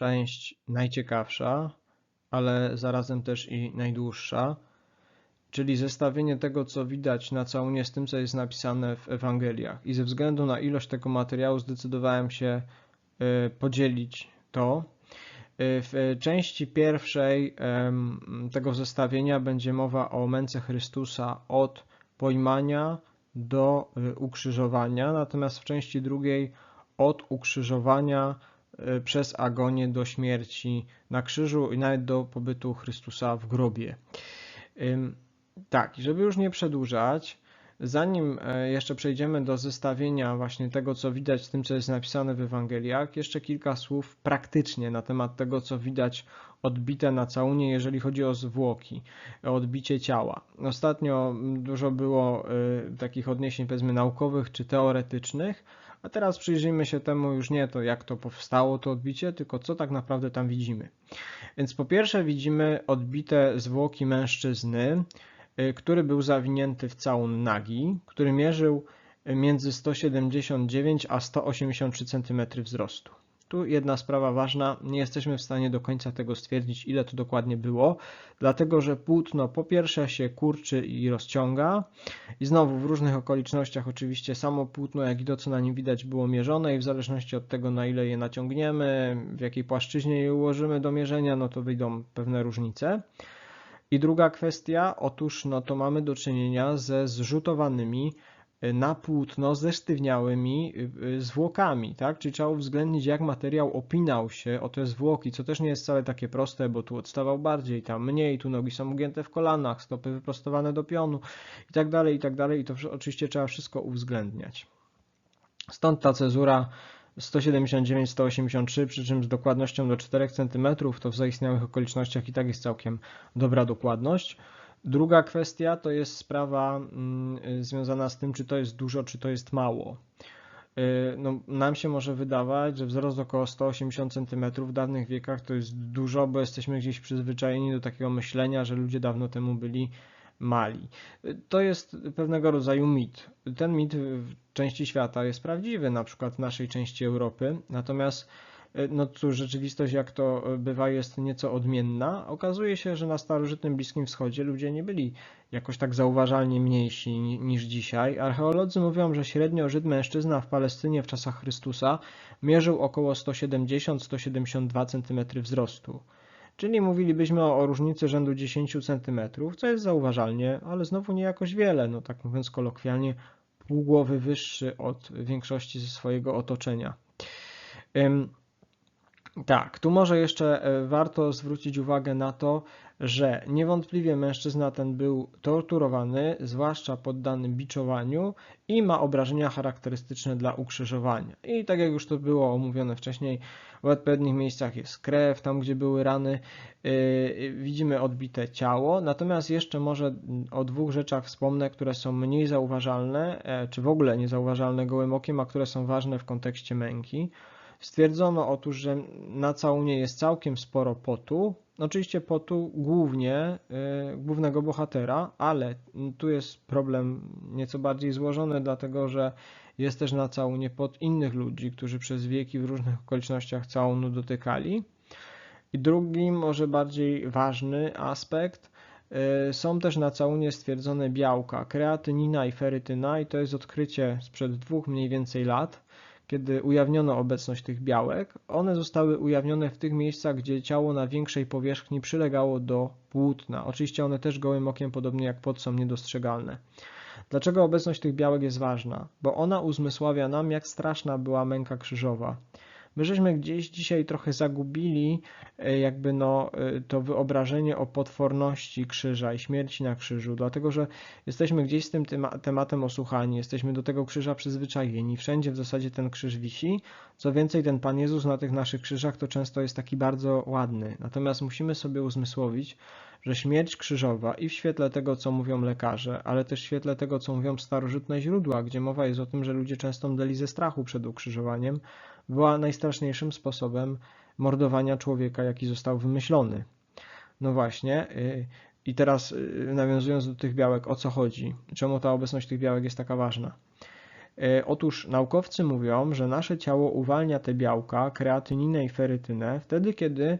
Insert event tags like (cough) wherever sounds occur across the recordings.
część najciekawsza, ale zarazem też i najdłuższa, czyli zestawienie tego, co widać na całunie z tym, co jest napisane w Ewangeliach. I ze względu na ilość tego materiału zdecydowałem się y, podzielić to. Y, W części pierwszej tego zestawienia będzie mowa o męce Chrystusa od pojmania do y, ukrzyżowania, natomiast w części drugiej od ukrzyżowania przez agonię do śmierci na krzyżu i nawet do pobytu Chrystusa w grobie. Tak, żeby już nie przedłużać, zanim e, jeszcze przejdziemy do zestawienia właśnie tego, co widać z tym, co jest napisane w Ewangeliach, jeszcze kilka słów praktycznie na temat tego, co widać odbite na całunie, jeżeli chodzi o zwłoki, odbicie ciała. Ostatnio dużo było y, takich odniesień, powiedzmy, naukowych czy teoretycznych, a teraz przyjrzyjmy się temu już nie to, jak to powstało, to odbicie, tylko co tak naprawdę tam widzimy. Więc po pierwsze widzimy odbite zwłoki mężczyzny, y, który był zawinięty w całun nagi, który mierzył między 179 a 183 cm wzrostu. Tu jedna sprawa ważna, nie jesteśmy w stanie do końca tego stwierdzić, ile to dokładnie było, dlatego że płótno po pierwsze się kurczy i rozciąga. I znowu w różnych okolicznościach oczywiście samo płótno, jak i to, co na nim widać, było mierzone i w zależności od tego, na ile je naciągniemy, w jakiej płaszczyźnie je ułożymy do mierzenia, no to wyjdą pewne różnice. I druga kwestia, otóż no to mamy do czynienia ze zrzutowanymi na płótno zesztywniałymi y, y, zwłokami, tak? Czyli trzeba uwzględnić, jak materiał opinał się o te zwłoki, co też nie jest wcale takie proste, bo tu odstawał bardziej, tam mniej, tu nogi są ugięte w kolanach, stopy wyprostowane do pionu i tak dalej, i tak dalej. I to oczywiście trzeba wszystko uwzględniać. Stąd ta cezura 179-183, przy czym z dokładnością do 4 cm, to w zaistniałych okolicznościach i tak jest całkiem dobra dokładność. Druga kwestia to jest sprawa mm, y, związana z tym, czy to jest dużo, czy to jest mało. Y, No, nam się może wydawać, że wzrost około 180 cm w dawnych wiekach to jest dużo, bo jesteśmy gdzieś przyzwyczajeni do takiego myślenia, że ludzie dawno temu byli mali. Y, To jest pewnego rodzaju mit. Ten mit w części świata jest prawdziwy, na przykład w naszej części Europy, natomiast no cóż, rzeczywistość jak to y, bywa jest nieco odmienna. Okazuje się, że na starożytnym Bliskim Wschodzie ludzie nie byli jakoś tak zauważalnie mniejsi ni- niż dzisiaj. Archeolodzy mówią, że średnio Żyd mężczyzna w Palestynie w czasach Chrystusa mierzył około 170-172 cm wzrostu. Czyli mówilibyśmy o, różnicy rzędu 10 cm, co jest zauważalnie, ale znowu nie jakoś wiele, no tak mówiąc kolokwialnie, pół głowy wyższy od większości ze swojego otoczenia. Tak, tu może jeszcze e, warto zwrócić uwagę na to, że niewątpliwie mężczyzna ten był torturowany, zwłaszcza poddany biczowaniu i ma obrażenia charakterystyczne dla ukrzyżowania. I tak jak już to było omówione wcześniej, w odpowiednich miejscach jest krew, tam gdzie były rany, yy, widzimy odbite ciało. Natomiast jeszcze może mm, o dwóch rzeczach wspomnę, które są mniej zauważalne, e, czy w ogóle niezauważalne gołym okiem, a które są ważne w kontekście męki. Stwierdzono otóż, że na całunie jest całkiem sporo potu. Oczywiście potu głównie y, głównego bohatera, ale tu jest problem nieco bardziej złożony, dlatego że jest też na całunie pot innych ludzi, którzy przez wieki w różnych okolicznościach całunu dotykali. I drugi, może bardziej ważny aspekt, y, są też na całunie stwierdzone białka, kreatynina i ferytyna i to jest odkrycie sprzed dwóch mniej więcej lat kiedy ujawniono obecność tych białek, one zostały ujawnione w tych miejscach, gdzie ciało na większej powierzchni przylegało do płótna. Oczywiście one też gołym okiem, podobnie jak pot, są niedostrzegalne. Dlaczego obecność tych białek jest ważna? Bo ona uzmysławia nam, jak straszna była męka krzyżowa. My żeśmy gdzieś dzisiaj trochę zagubili e, jakby no e, to wyobrażenie o potworności krzyża i śmierci na krzyżu, dlatego że jesteśmy gdzieś z tym tema- tematem osłuchani, jesteśmy do tego krzyża przyzwyczajeni. Wszędzie w zasadzie ten krzyż wisi. Co więcej, ten Pan Jezus na tych naszych krzyżach to często jest taki bardzo ładny. Natomiast musimy sobie uzmysłowić, że śmierć krzyżowa i w świetle tego, co mówią lekarze, ale też w świetle tego, co mówią starożytne źródła, gdzie mowa jest o tym, że ludzie często mdleli ze strachu przed ukrzyżowaniem, była najstraszniejszym sposobem mordowania człowieka, jaki został wymyślony. No właśnie. y, I teraz y, nawiązując do tych białek, o co chodzi? Czemu ta obecność tych białek jest taka ważna? E, otóż naukowcy mówią, że nasze ciało uwalnia te białka, kreatyninę i ferytynę wtedy, kiedy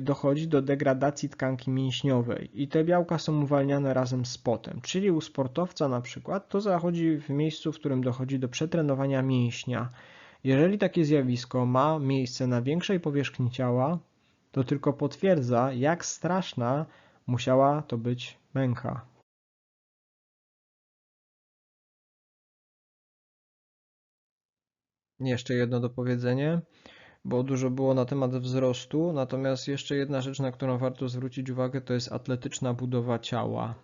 dochodzi do degradacji tkanki mięśniowej i te białka są uwalniane razem z potem. Czyli u sportowca na przykład to zachodzi w miejscu, w którym dochodzi do przetrenowania mięśnia. Jeżeli takie zjawisko ma miejsce na większej powierzchni ciała, to tylko potwierdza, jak straszna musiała to być męka. Jeszcze jedno dopowiedzenie, bo dużo było na temat wzrostu, natomiast jeszcze jedna rzecz, na którą warto zwrócić uwagę, to jest atletyczna budowa ciała.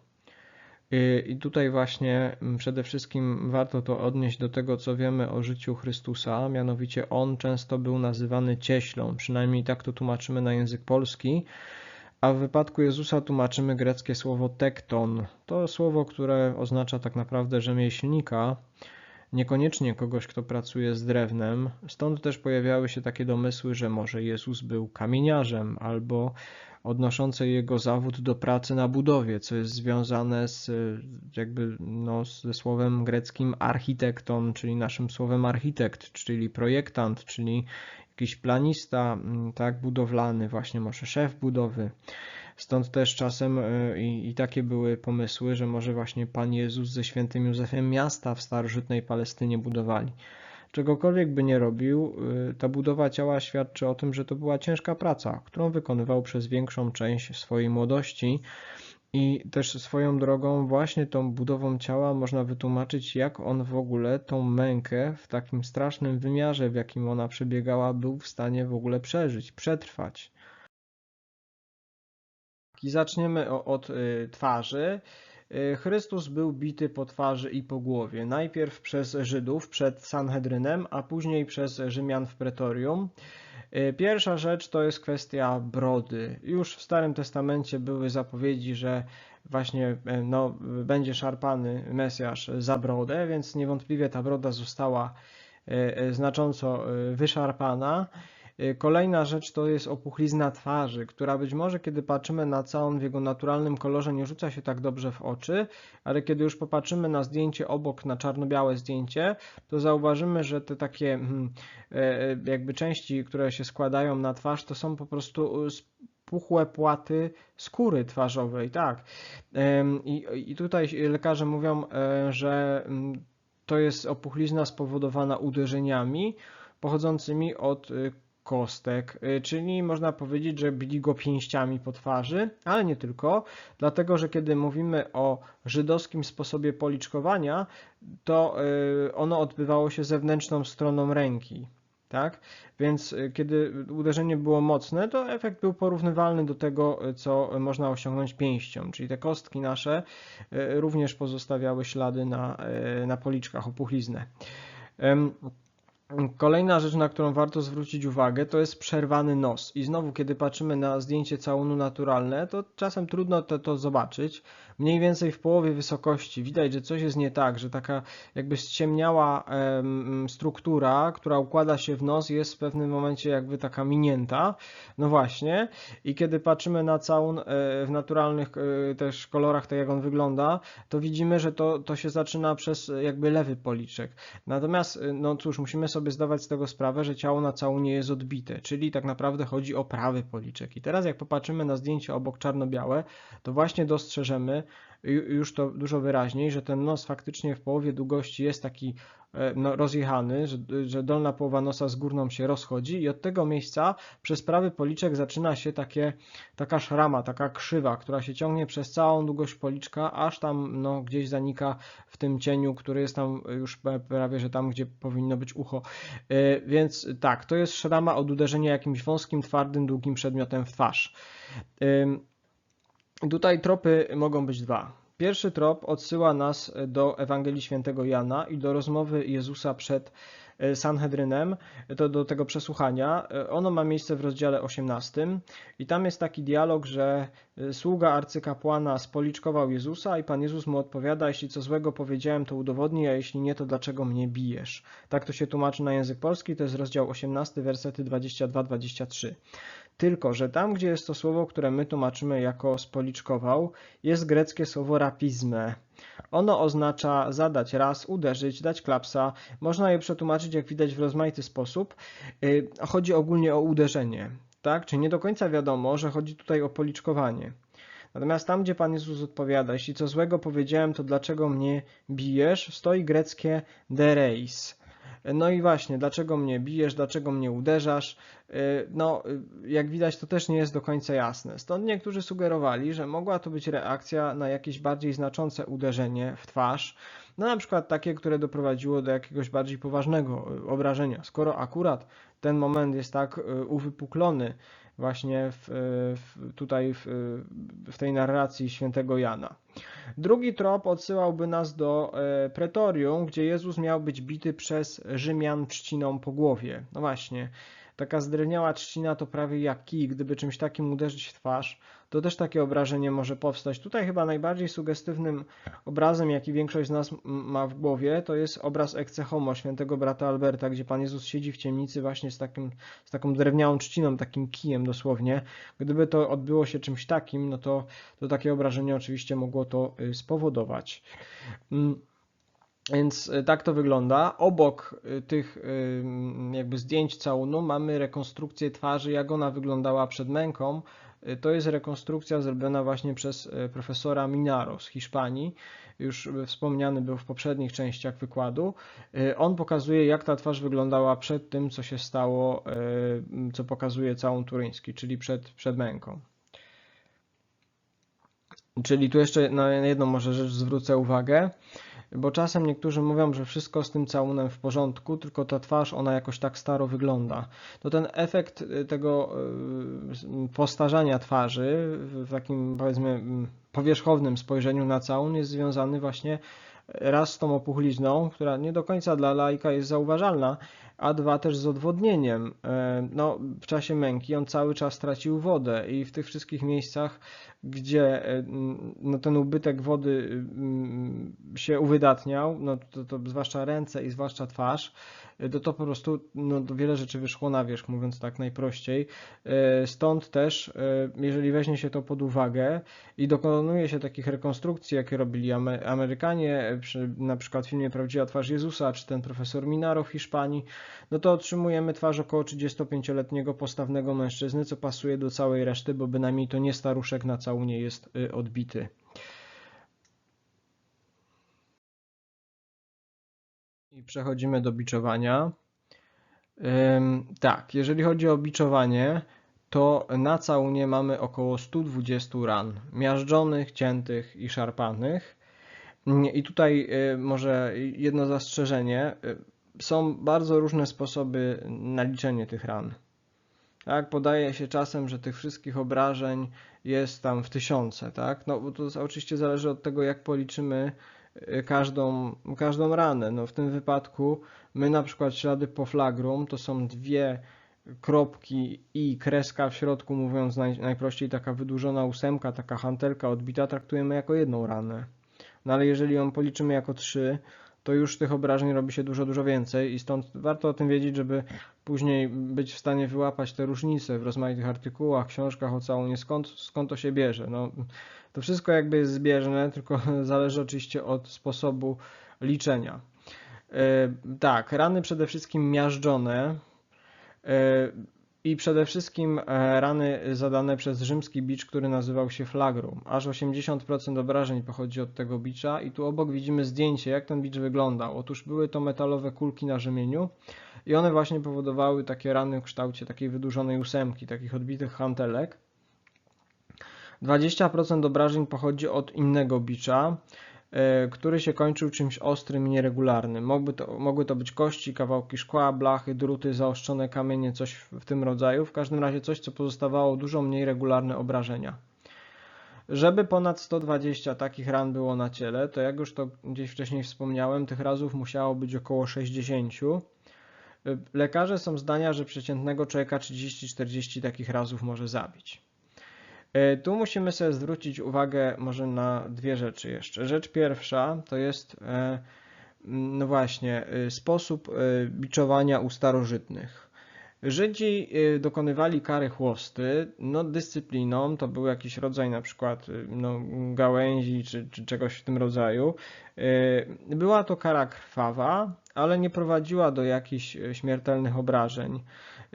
Y, I tutaj właśnie mm, przede wszystkim warto to odnieść do tego, co wiemy o życiu Chrystusa, mianowicie on często był nazywany cieślą, przynajmniej tak to tłumaczymy na język polski, a w wypadku Jezusa tłumaczymy greckie słowo tekton. To słowo, które oznacza tak naprawdę rzemieślnika, niekoniecznie kogoś, kto pracuje z drewnem. Stąd też pojawiały się takie domysły, że może Jezus był kamieniarzem albo odnoszące jego zawód do pracy na budowie, co jest związane z jakby no, ze słowem greckim architekton, czyli naszym słowem architekt, czyli projektant, czyli jakiś planista, mm, tak, budowlany, właśnie może szef budowy. Stąd też czasem e, i, i, takie były pomysły, że może właśnie Pan Jezus ze świętym Józefem miasta w starożytnej Palestynie budowali. Czegokolwiek by nie robił, y, ta budowa ciała świadczy o tym, że to była ciężka praca, którą wykonywał przez większą część swojej młodości. I też swoją drogą, właśnie tą budową ciała można wytłumaczyć, jak on w ogóle tą mękę w takim strasznym wymiarze, w jakim ona przebiegała, był w stanie w ogóle przeżyć, przetrwać. I zaczniemy od y, twarzy. Y, Chrystus był bity po twarzy i po głowie. Najpierw przez Żydów przed Sanhedrynem, a później przez Rzymian w pretorium. Y, pierwsza rzecz to jest kwestia brody. Już w Starym Testamencie były zapowiedzi, że właśnie no, będzie szarpany Mesjasz za brodę, więc niewątpliwie ta broda została znacząco wyszarpana. Y, kolejna rzecz to jest opuchlizna twarzy, która być może kiedy patrzymy na całą w jego naturalnym kolorze nie rzuca się tak dobrze w oczy, ale kiedy już popatrzymy na zdjęcie obok, na czarno-białe zdjęcie, to zauważymy, że te takie hmm, e, e, jakby części, które się składają na twarz, to są po prostu puchłe płaty skóry twarzowej, tak. I, i tutaj lekarze mówią, e, że mm, to jest opuchlizna spowodowana uderzeniami pochodzącymi od kostek, y, czyli można powiedzieć, że bili go pięściami po twarzy, ale nie tylko, dlatego że kiedy mówimy o żydowskim sposobie policzkowania, to y, ono odbywało się zewnętrzną stroną ręki. Tak? Więc y, kiedy uderzenie było mocne, to efekt był porównywalny do tego, co można osiągnąć pięścią, czyli te kostki nasze również pozostawiały ślady na, na policzkach, opuchliznę. Kolejna rzecz, na którą warto zwrócić uwagę, to jest przerwany nos. I znowu, kiedy patrzymy na zdjęcie całunu naturalne, to czasem trudno to, to zobaczyć. Mniej więcej w połowie wysokości widać, że coś jest nie tak, że taka jakby ściemniała em, struktura, która układa się w nos, jest w pewnym momencie jakby taka minięta. No właśnie. I kiedy patrzymy na całun e, w naturalnych e, też kolorach, tak jak on wygląda, to widzimy, że to, to się zaczyna przez jakby lewy policzek. Natomiast, e, no cóż, musimy sobie zdawać z tego sprawę, że ciało na cału nie jest odbite, czyli tak naprawdę chodzi o prawy policzek. I teraz jak popatrzymy na zdjęcie obok czarno-białe, to właśnie dostrzeżemy już to dużo wyraźniej, że ten nos faktycznie w połowie długości jest taki E, no, rozjechany, że, że dolna połowa nosa z górną się rozchodzi i od tego miejsca przez prawy policzek zaczyna się takie, taka szrama, taka krzywa, która się ciągnie przez całą długość policzka, aż tam no, gdzieś zanika w tym cieniu, który jest tam już prawie, że tam, gdzie powinno być ucho. E, więc tak, to jest szrama od uderzenia jakimś wąskim, twardym, długim przedmiotem w twarz. Tutaj tropy mogą być dwa. Pierwszy trop odsyła nas do Ewangelii Świętego Jana i do rozmowy Jezusa przed e, Sanhedrynem, to do tego przesłuchania. E, ono ma miejsce w rozdziale 18 i tam jest taki dialog, że e, sługa arcykapłana spoliczkował Jezusa i Pan Jezus mu odpowiada, jeśli co złego powiedziałem, to udowodnij, a jeśli nie, to dlaczego mnie bijesz? Tak to się tłumaczy na język polski, to jest rozdział 18, wersety 22-23. Tylko, że tam, gdzie jest to słowo, które my tłumaczymy jako spoliczkował, jest greckie słowo rapizme. Ono oznacza zadać raz, uderzyć, dać klapsa. Można je przetłumaczyć, jak widać, w rozmaity sposób. Y, Chodzi ogólnie o uderzenie, tak? Czyli nie do końca wiadomo, że chodzi tutaj o policzkowanie. Natomiast tam, gdzie Pan Jezus odpowiada, jeśli co złego powiedziałem, to dlaczego mnie bijesz? Stoi greckie dereis. No i właśnie, dlaczego mnie bijesz, dlaczego mnie uderzasz? Yy, No, yy, jak widać, to też nie jest do końca jasne. Stąd niektórzy sugerowali, że mogła to być reakcja na jakieś bardziej znaczące uderzenie w twarz, no na przykład takie, które doprowadziło do jakiegoś bardziej poważnego yy, obrażenia. Skoro akurat ten moment jest tak yy, uwypuklony właśnie w, w, tutaj w, w tej narracji świętego Jana. Drugi trop odsyłałby nas do e, pretorium, gdzie Jezus miał być bity przez Rzymian trzciną po głowie. No właśnie, taka zdrewniała trzcina to prawie jak kij. Gdyby czymś takim uderzyć w twarz, to też takie obrażenie może powstać. Tutaj chyba najbardziej sugestywnym obrazem, jaki większość z nas ma w głowie, to jest obraz Ecce Homo, świętego brata Alberta, gdzie Pan Jezus siedzi w ciemnicy właśnie z, takim, z taką drewnianą trzciną, takim kijem dosłownie. Gdyby to odbyło się czymś takim, no to, to takie obrażenie oczywiście mogło to y, spowodować. Więc y, tak to wygląda. Obok y, tych y, jakby zdjęć całunu mamy rekonstrukcję twarzy, jak ona wyglądała przed męką. To jest rekonstrukcja zrobiona właśnie przez profesora Minaro z Hiszpanii. Już wspomniany był w poprzednich częściach wykładu. On pokazuje, jak ta twarz wyglądała przed tym, co się stało, co pokazuje całun turyński, czyli przed, przed męką. Czyli tu jeszcze na jedną może rzecz zwrócę uwagę, bo czasem niektórzy mówią, że wszystko z tym całunem w porządku, tylko ta twarz, ona jakoś tak staro wygląda. To ten efekt y, tego y, postarzania twarzy w takim powiedzmy mm, powierzchownym spojrzeniu na całun jest związany właśnie raz z tą opuchlizną, która nie do końca dla laika jest zauważalna, a dwa też z odwodnieniem. E, No, w czasie męki on cały czas tracił wodę i w tych wszystkich miejscach, gdzie e, no, ten ubytek wody mm, się uwydatniał, no, to, to zwłaszcza ręce i zwłaszcza twarz, e, to, to po prostu no, wiele rzeczy wyszło na wierzch, mówiąc tak najprościej. E, Stąd też, e, jeżeli weźmie się to pod uwagę i dokonuje się takich rekonstrukcji, jakie robili Ame- Amerykanie, przy, na przykład w filmie Prawdziwa twarz Jezusa, czy ten profesor Minaro w Hiszpanii, no to otrzymujemy twarz około 35-letniego postawnego mężczyzny, co pasuje do całej reszty, bo bynajmniej to nie staruszek na całunie jest y, odbity. I przechodzimy do biczowania. Tak, jeżeli chodzi o biczowanie, to na całunie mamy około 120 ran miażdżonych, ciętych i szarpanych. Mm, I tutaj y, może jedno zastrzeżenie. Y, Są bardzo różne sposoby na liczenie tych ran. Tak, podaje się czasem, że tych wszystkich obrażeń jest tam w tysiące, tak? No bo to oczywiście zależy od tego, jak policzymy y, każdą, każdą ranę. No w tym wypadku my na przykład ślady po flagrum to są dwie kropki i kreska w środku, mówiąc naj, najprościej taka wydłużona ósemka, taka hantelka odbita, traktujemy jako jedną ranę. No ale jeżeli ją policzymy jako trzy, to już tych obrażeń robi się dużo, dużo więcej i stąd warto o tym wiedzieć, żeby później być w stanie wyłapać te różnice w rozmaitych artykułach, książkach o całunie, skąd, skąd to się bierze. No, to wszystko jakby jest zbieżne, tylko (laughs) zależy oczywiście od sposobu liczenia. E, tak, rany przede wszystkim miażdżone e, i przede wszystkim e, rany zadane przez rzymski bicz, który nazywał się flagrum. Aż 80% obrażeń pochodzi od tego bicza i tu obok widzimy zdjęcie, jak ten bicz wyglądał. Otóż były to metalowe kulki na rzemieniu i one właśnie powodowały takie rany w kształcie takiej wydłużonej ósemki, takich odbitych hantelek. 20% obrażeń pochodzi od innego bicza, który się kończył czymś ostrym i nieregularnym. Mogły to, mogły to być kości, kawałki szkła, blachy, druty, zaostrzone kamienie, coś w, tym rodzaju. W każdym razie coś, co pozostawało dużo mniej regularne obrażenia. Żeby ponad 120 takich ran było na ciele, to jak już to gdzieś wcześniej wspomniałem, tych razów musiało być około 60. Lekarze są zdania, że przeciętnego człowieka 30-40 takich razów może zabić. E, Tu musimy sobie zwrócić uwagę może na dwie rzeczy jeszcze. Rzecz pierwsza to jest, e, no właśnie, e, sposób biczowania u starożytnych. Żydzi dokonywali kary chłosty, no dyscypliną, to był jakiś rodzaj na przykład no, gałęzi czy, czy czegoś w tym rodzaju. Była to kara krwawa, ale nie prowadziła do jakichś śmiertelnych obrażeń.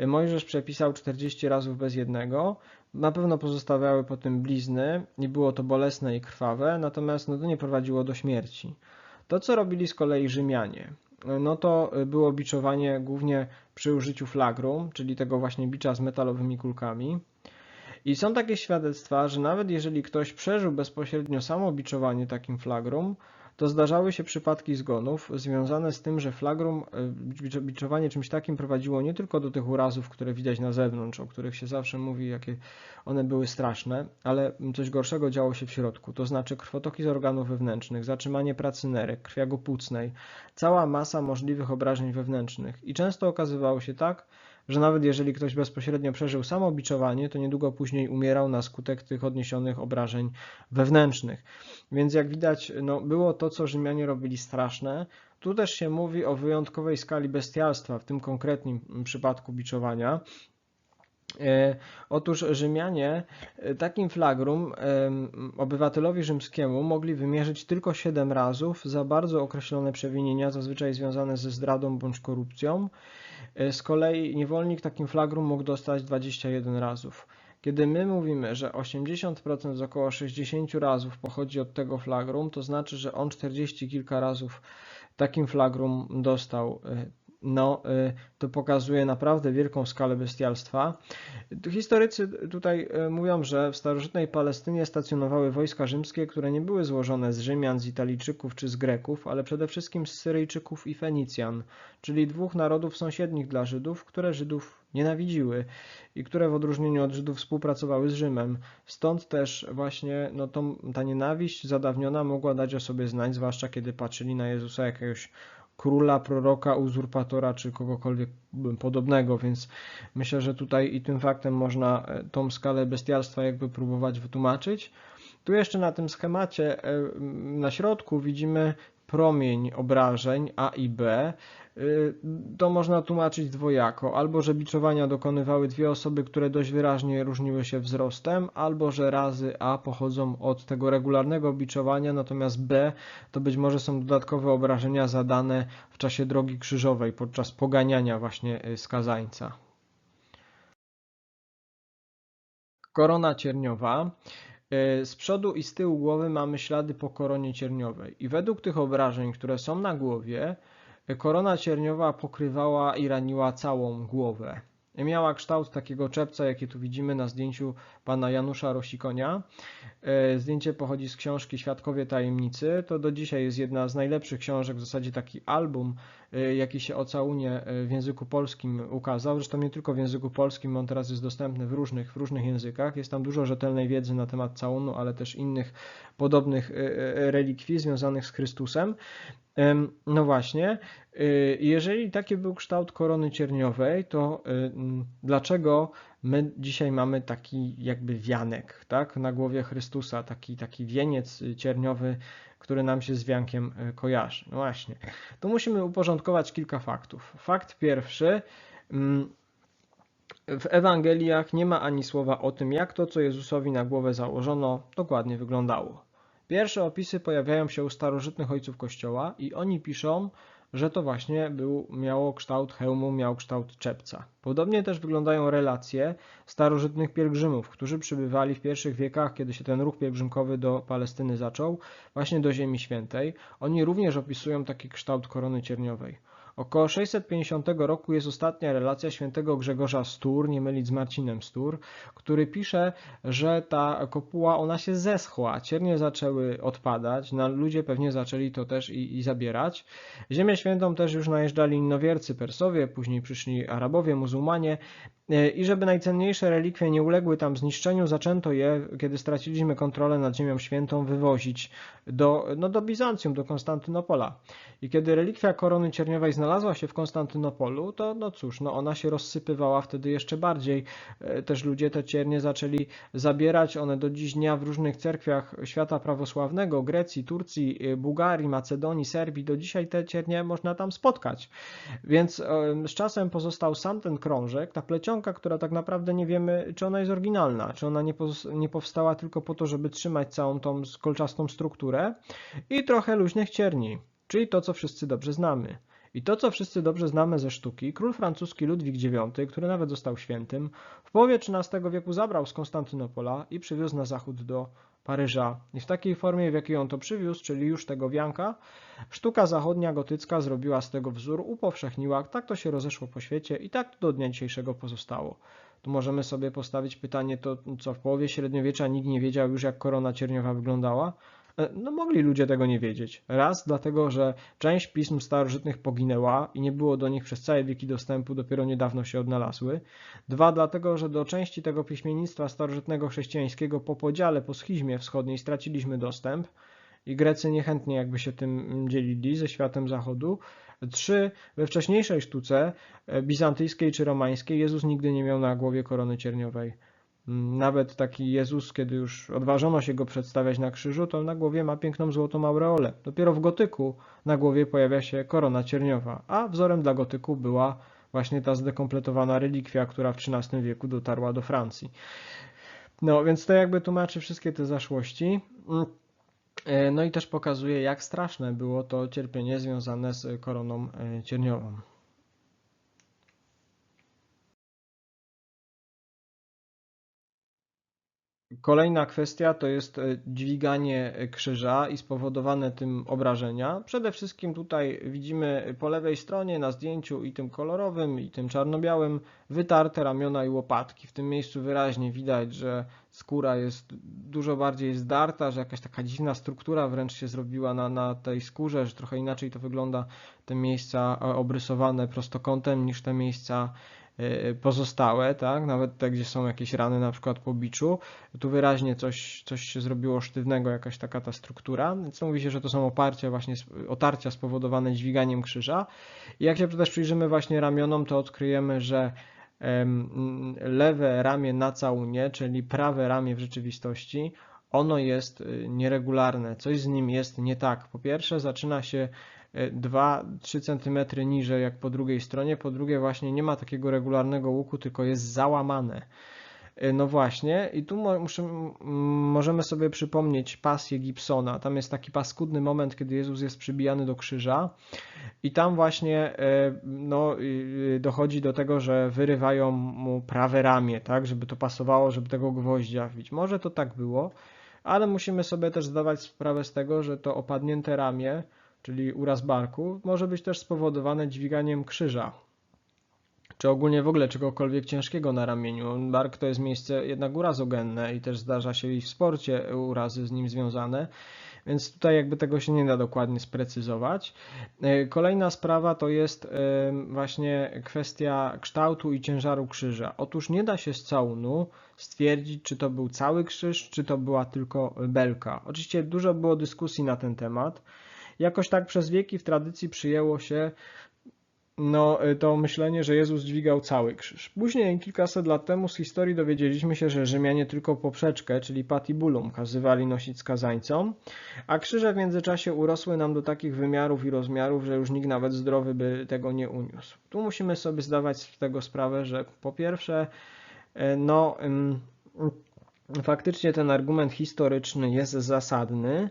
Mojżesz przepisał 40 razów bez jednego. Na pewno pozostawiały po tym blizny i było to bolesne i krwawe, natomiast no, to nie prowadziło do śmierci. To, co robili z kolei Rzymianie, no to było biczowanie głównie przy użyciu flagrum, czyli tego właśnie bicza z metalowymi kulkami. I są takie świadectwa, że nawet jeżeli ktoś przeżył bezpośrednio samo biczowanie takim flagrum, to zdarzały się przypadki zgonów związane z tym, że flagrum, y, biczowanie czymś takim prowadziło nie tylko do tych urazów, które widać na zewnątrz, o których się zawsze mówi, jakie one były straszne, ale coś gorszego działo się w środku, to znaczy krwotoki z organów wewnętrznych, zatrzymanie pracy nerek, krwiagu płucnej, cała masa możliwych obrażeń wewnętrznych. I często okazywało się tak, że nawet jeżeli ktoś bezpośrednio przeżył samo biczowanie, to niedługo później umierał na skutek tych odniesionych obrażeń wewnętrznych. Więc jak widać, no, było to, co Rzymianie robili straszne. Tu też się mówi o wyjątkowej skali bestialstwa, w tym konkretnym przypadku biczowania. E, Otóż Rzymianie e, takim flagrum obywatelowi rzymskiemu mogli wymierzyć tylko 7 razów za bardzo określone przewinienia, zazwyczaj związane ze zdradą bądź korupcją. E, Z kolei niewolnik takim flagrum mógł dostać 21 razów. Kiedy my mówimy, że 80% z około 60 razów pochodzi od tego flagrum, to znaczy, że on 40 kilka razów takim flagrum dostał. No, e, to pokazuje naprawdę wielką skalę bestialstwa. Historycy tutaj e, mówią, że w starożytnej Palestynie stacjonowały wojska rzymskie, które nie były złożone z Rzymian, z Italijczyków czy z Greków, ale przede wszystkim z Syryjczyków i Fenicjan, czyli dwóch narodów sąsiednich dla Żydów, które Żydów nienawidziły i które w odróżnieniu od Żydów współpracowały z Rzymem. Stąd też właśnie no, tą, ta nienawiść zadawniona mogła dać o sobie znać, zwłaszcza kiedy patrzyli na Jezusa jakiegoś króla, proroka, uzurpatora czy kogokolwiek podobnego, więc myślę, że tutaj i tym faktem można e, tą skalę bestialstwa jakby próbować wytłumaczyć. Tu jeszcze na tym schemacie e, na środku widzimy promień obrażeń A i B. Y, To można tłumaczyć dwojako. Albo, że biczowania dokonywały dwie osoby, które dość wyraźnie różniły się wzrostem, albo, że razy A pochodzą od tego regularnego biczowania, natomiast B to być może są dodatkowe obrażenia zadane w czasie drogi krzyżowej, podczas poganiania właśnie y, skazańca. Korona cierniowa. Y, Z przodu i z tyłu głowy mamy ślady po koronie cierniowej. I według tych obrażeń, które są na głowie, korona cierniowa pokrywała i raniła całą głowę. Miała kształt takiego czepca, jakie tu widzimy na zdjęciu pana Janusza Rosikonia. Y, Zdjęcie pochodzi z książki Świadkowie Tajemnicy. To do dzisiaj jest jedna z najlepszych książek, w zasadzie taki album, y, jaki się o całunie y, w języku polskim ukazał. Zresztą nie tylko w języku polskim, on teraz jest dostępny w różnych, w różnych językach. Jest tam dużo rzetelnej wiedzy na temat całunu, ale też innych podobnych relikwii związanych z Chrystusem. No właśnie, y, jeżeli taki był kształt korony cierniowej, to dlaczego my dzisiaj mamy taki jakby wianek, tak, na głowie Chrystusa, taki, taki wieniec cierniowy, który nam się z wiankiem y, kojarzy? No właśnie, tu musimy uporządkować kilka faktów. Fakt pierwszy, w Ewangeliach nie ma ani słowa o tym, jak to, co Jezusowi na głowę założono, dokładnie wyglądało. Pierwsze opisy pojawiają się u starożytnych ojców Kościoła i oni piszą, że to właśnie był, miało kształt hełmu, miał kształt czepca. Podobnie też wyglądają relacje starożytnych pielgrzymów, którzy przybywali w pierwszych wiekach, kiedy się ten ruch pielgrzymkowy do Palestyny zaczął, właśnie do Ziemi Świętej. Oni również opisują taki kształt korony cierniowej. Około 650 roku jest ostatnia relacja świętego Grzegorza Stur, nie mylić z Marcinem Stur, który pisze, że ta kopuła ona się zeschła, ciernie zaczęły odpadać, no, ludzie pewnie zaczęli to też i, i zabierać. Ziemię Świętą też już najeżdżali innowiercy Persowie, później przyszli Arabowie, muzułmanie I żeby najcenniejsze relikwie nie uległy tam zniszczeniu, zaczęto je, kiedy straciliśmy kontrolę nad Ziemią Świętą, wywozić do, no, do Bizancjum, do Konstantynopola. I kiedy relikwia korony cierniowej znalazła się w Konstantynopolu, to no cóż, no ona się rozsypywała wtedy jeszcze bardziej. E, też ludzie te ciernie zaczęli zabierać, one do dziś dnia w różnych cerkwiach świata prawosławnego, Grecji, Turcji, e, Bułgarii, Macedonii, Serbii, do dzisiaj te ciernie można tam spotkać. Więc z czasem pozostał sam ten krążek, ta pleciona która tak naprawdę nie wiemy, czy ona jest oryginalna, czy ona nie, nie powstała tylko po to, żeby trzymać całą tą kolczastą strukturę i trochę luźnych cierni, czyli to, co wszyscy dobrze znamy. I to, co wszyscy dobrze znamy ze sztuki, król francuski Ludwik IX, który nawet został świętym, w połowie XIII wieku zabrał z Konstantynopola i przywiózł na zachód do Paryża. I w takiej formie, w jakiej on to przywiózł, czyli już tego wianka, sztuka zachodnia gotycka zrobiła z tego wzór, upowszechniła, tak to się rozeszło po świecie i tak to do dnia dzisiejszego pozostało. Tu możemy sobie postawić pytanie, to co w połowie średniowiecza nikt nie wiedział już jak korona cierniowa wyglądała? E, no mogli ludzie tego nie wiedzieć. Raz dlatego, że część pism starożytnych poginęła i nie było do nich przez całe wieki dostępu, dopiero niedawno się odnalazły. Dwa dlatego, że do części tego piśmiennictwa starożytnego chrześcijańskiego po podziale po schizmie wschodniej straciliśmy dostęp i Grecy niechętnie jakby się tym dzielili ze światem zachodu. Trzy, we wcześniejszej sztuce e, bizantyjskiej czy romańskiej Jezus nigdy nie miał na głowie korony cierniowej. Nawet taki Jezus, kiedy już odważono się go przedstawiać na krzyżu, to na głowie ma piękną złotą aureolę. Dopiero w gotyku na głowie pojawia się korona cierniowa, a wzorem dla gotyku była właśnie ta zdekompletowana relikwia, która w XIII wieku dotarła do Francji. No więc to jakby tłumaczy wszystkie te zaszłości. E, no i też pokazuje, jak straszne było to cierpienie związane z koroną e, cierniową. Kolejna kwestia to jest e, dźwiganie krzyża i spowodowane tym obrażenia. Przede wszystkim tutaj widzimy po lewej stronie na zdjęciu i tym kolorowym i tym czarno-białym wytarte ramiona i łopatki. W tym miejscu wyraźnie widać, że skóra jest dużo bardziej zdarta, że jakaś taka dziwna struktura wręcz się zrobiła na, na tej skórze, że trochę inaczej to wygląda te miejsca e, obrysowane prostokątem niż te miejsca pozostałe, tak, nawet te, gdzie są jakieś rany na przykład po biczu, tu wyraźnie coś, coś się zrobiło sztywnego, jakaś taka ta struktura, więc mówi się, że to są oparcia właśnie, otarcia spowodowane dźwiganiem krzyża. I jak się też przyjrzymy właśnie ramionom, to odkryjemy, że lewe ramię na całunie, czyli prawe ramię w rzeczywistości, ono jest y, nieregularne, coś z nim jest nie tak. Po pierwsze, zaczyna się 2-3 cm niżej jak po drugiej stronie, po drugie właśnie nie ma takiego regularnego łuku, tylko jest załamane. E, no właśnie, i tu muszę, możemy sobie przypomnieć pasję Gibsona. Tam jest taki paskudny moment, kiedy Jezus jest przybijany do krzyża, i tam właśnie e, no, dochodzi do tego, że wyrywają mu prawe ramię, tak, żeby to pasowało, żeby tego gwoździa wbić. Może to tak było, ale musimy sobie też zdawać sprawę z tego, że to opadnięte ramię czyli uraz barku, może być też spowodowane dźwiganiem krzyża, czy ogólnie w ogóle czegokolwiek ciężkiego na ramieniu. Bark to jest miejsce jednak urazogenne i też zdarza się i w sporcie urazy z nim związane, więc tutaj jakby tego się nie da dokładnie sprecyzować. E, kolejna sprawa to jest e, właśnie kwestia kształtu i ciężaru krzyża. Otóż nie da się z całunu stwierdzić, czy to był cały krzyż, czy to była tylko belka. Oczywiście dużo było dyskusji na ten temat. Jakoś tak przez wieki w tradycji przyjęło się no, y, to myślenie, że Jezus dźwigał cały krzyż. Później, kilkaset lat temu z historii dowiedzieliśmy się, że Rzymianie tylko poprzeczkę, czyli patibulum, kazywali nosić skazańcom, a krzyże w międzyczasie urosły nam do takich wymiarów i rozmiarów, że już nikt nawet zdrowy by tego nie uniósł. Tu musimy sobie zdawać z tego sprawę, że po pierwsze, y, no, faktycznie ten argument historyczny jest zasadny,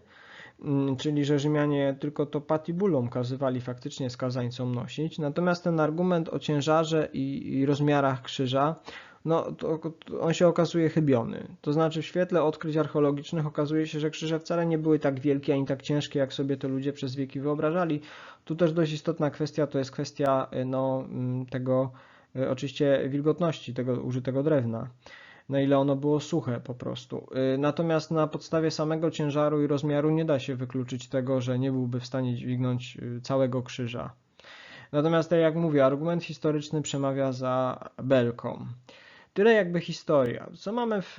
czyli że Rzymianie tylko to patibulum kazywali faktycznie skazańcom nosić. Natomiast ten argument o ciężarze i, i rozmiarach krzyża, no to, to on się okazuje chybiony. To znaczy w świetle odkryć archeologicznych okazuje się, że krzyże wcale nie były tak wielkie ani tak ciężkie, jak sobie to ludzie przez wieki wyobrażali. Tu też dość istotna kwestia to jest kwestia no, mm, tego y, oczywiście wilgotności tego użytego drewna na ile ono było suche po prostu. Y, natomiast na podstawie samego ciężaru i rozmiaru nie da się wykluczyć tego, że nie byłby w stanie dźwignąć y, całego krzyża. Natomiast tak jak mówię, argument historyczny przemawia za belką. Tyle jakby historia. Co mamy w,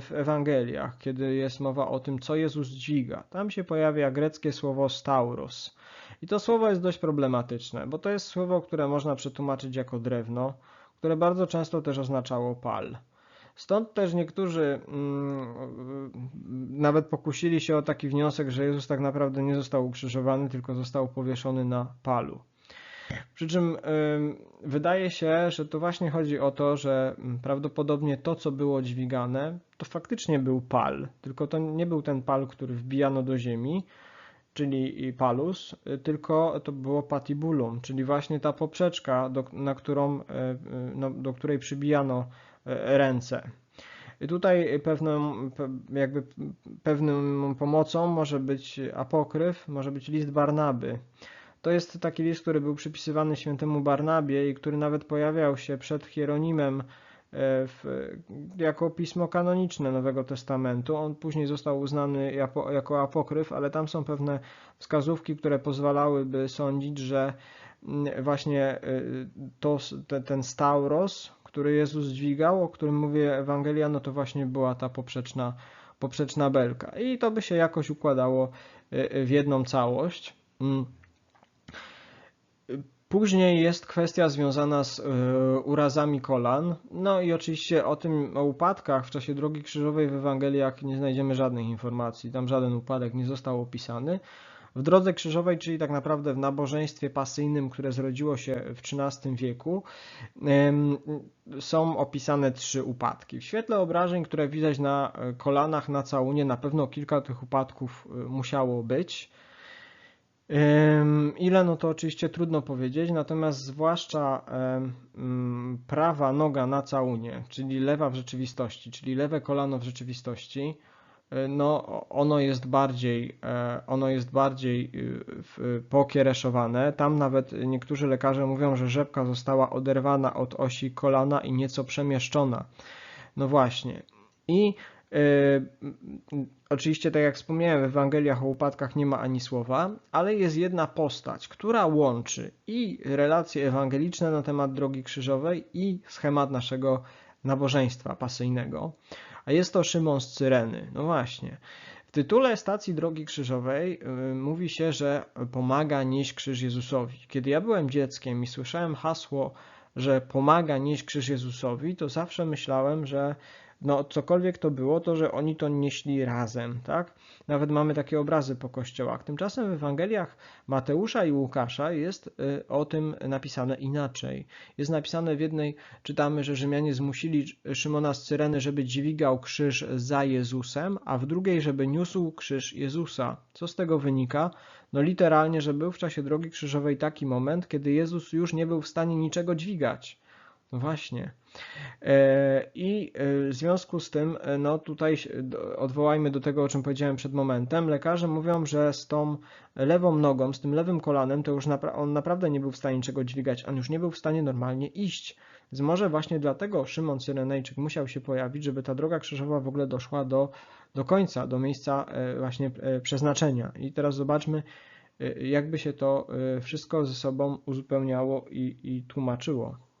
w Ewangeliach, kiedy jest mowa o tym, co Jezus dźwiga? Tam się pojawia greckie słowo stauros. I to słowo jest dość problematyczne, bo to jest słowo, które można przetłumaczyć jako drewno, które bardzo często też oznaczało pal. Stąd też niektórzy mm, nawet pokusili się o taki wniosek, że Jezus tak naprawdę nie został ukrzyżowany, tylko został powieszony na palu. Przy czym wydaje się, że to właśnie chodzi o to, że prawdopodobnie to, co było dźwigane, to faktycznie był pal, tylko to nie był ten pal, który wbijano do ziemi, czyli palus, tylko to było patibulum, czyli właśnie ta poprzeczka, do, na którą, e, e, no, do której przybijano ręce. I tutaj pewną, jakby pewną pomocą może być apokryf, może być list Barnaby. To jest taki list, który był przypisywany świętemu Barnabie i który nawet pojawiał się przed Hieronimem e, w, jako pismo kanoniczne Nowego Testamentu. On później został uznany jako, jako apokryf, ale tam są pewne wskazówki, które pozwalałyby sądzić, że mm, właśnie e, to, ten stauros, który Jezus dźwigał, o którym mówi Ewangelia, no to właśnie była ta poprzeczna, poprzeczna belka. I to by się jakoś układało e, w jedną całość. Mm. Później jest kwestia związana z e, urazami kolan. No i oczywiście o tym, o upadkach w czasie drogi krzyżowej w Ewangeliach nie znajdziemy żadnych informacji. Tam żaden upadek nie został opisany. W drodze krzyżowej, czyli tak naprawdę w nabożeństwie pasyjnym, które zrodziło się w XIII wieku, są opisane trzy upadki. W świetle obrażeń, które widać na kolanach na całunie, na pewno kilka tych upadków e, musiało być. Ile no to oczywiście trudno powiedzieć, natomiast zwłaszcza prawa noga na całunie, czyli lewa w rzeczywistości, czyli lewe kolano w rzeczywistości, e, no ono jest bardziej, e, ono jest bardziej y, pokiereszowane. Tam nawet niektórzy lekarze mówią, że rzepka została oderwana od osi kolana i nieco przemieszczona. No właśnie. I oczywiście, tak jak wspomniałem, w Ewangeliach o upadkach nie ma ani słowa, ale jest jedna postać, która łączy i relacje ewangeliczne na temat drogi krzyżowej i schemat naszego nabożeństwa pasyjnego. A jest to Szymon z Cyreny. No właśnie. W tytule stacji Drogi Krzyżowej yy, mówi się, że pomaga nieść krzyż Jezusowi. Kiedy ja byłem dzieckiem i słyszałem hasło, że pomaga nieść krzyż Jezusowi, to zawsze myślałem, że no cokolwiek to było, to że oni to nieśli razem, tak? Nawet mamy takie obrazy po kościołach. Tymczasem w Ewangeliach Mateusza i Łukasza jest y, o tym napisane inaczej. Jest napisane w jednej, czytamy, że Rzymianie zmusili Szymona z Cyreny, żeby dźwigał krzyż za Jezusem, a w drugiej, żeby niósł krzyż Jezusa. Co z tego wynika? No literalnie, że był w czasie drogi krzyżowej taki moment, kiedy Jezus już nie był w stanie niczego dźwigać. No właśnie. E, I e, w związku z tym, e, no tutaj odwołajmy do tego, o czym powiedziałem przed momentem. Lekarze mówią, że z tą lewą nogą, z tym lewym kolanem, to już napra on naprawdę nie był w stanie niczego dźwigać, on już nie był w stanie normalnie iść. Więc może właśnie dlatego Szymon Cyrenejczyk musiał się pojawić, żeby ta droga krzyżowa w ogóle doszła do, do końca, do miejsca właśnie przeznaczenia. I teraz zobaczmy, jakby się to wszystko ze sobą uzupełniało i, i tłumaczyło.